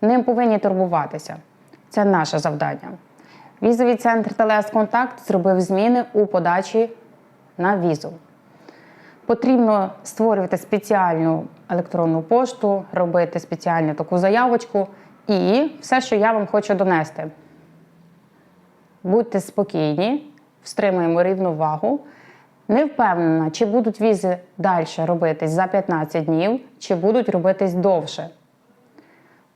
ним повинні турбуватися. Це наше завдання. Візовий центр Телес Контакт зробив зміни у подачі на візу. Потрібно створювати спеціальну електронну пошту, робити спеціальну таку заявочку. І все, що я вам хочу донести. Будьте спокійні, встримуємо рівновагу. Не впевнена, чи будуть візи далі робитись за 15 днів, чи будуть робитись довше.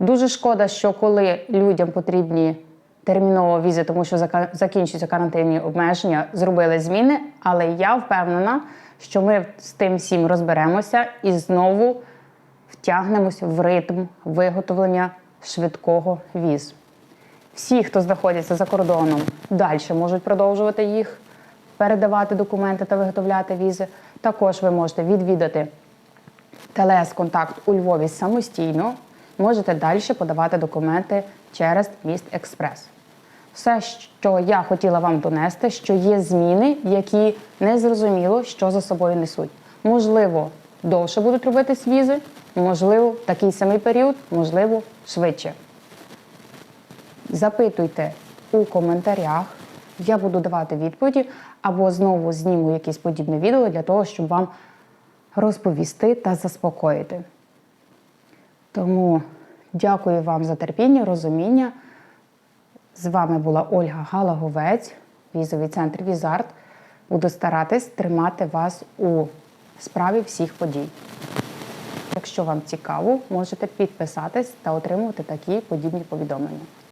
Дуже шкода, що коли людям потрібні терміново візи, тому що закінчуються карантинні обмеження, зробили зміни, але я впевнена, що ми з тим всім розберемося і знову втягнемося в ритм виготовлення швидкого віз. Всі, хто знаходяться за кордоном, далі можуть продовжувати їх передавати документи та виготовляти візи. Також ви можете відвідати телес-контакт у Львові самостійно. Можете далі подавати документи через міст Експрес. Все, що я хотіла вам донести, що є зміни, які не зрозуміло, що за собою несуть. Можливо, довше будуть робитись візи, можливо, такий самий період, можливо, швидше. Запитуйте у коментарях, я буду давати відповіді, або знову зніму якесь подібне відео для того, щоб вам розповісти та заспокоїти. Тому дякую вам за терпіння, розуміння. З вами була Ольга Галаговець, візовий центр Візарт. Буду старатись тримати вас у справі всіх подій. Якщо вам цікаво, можете підписатись та отримувати такі подібні повідомлення.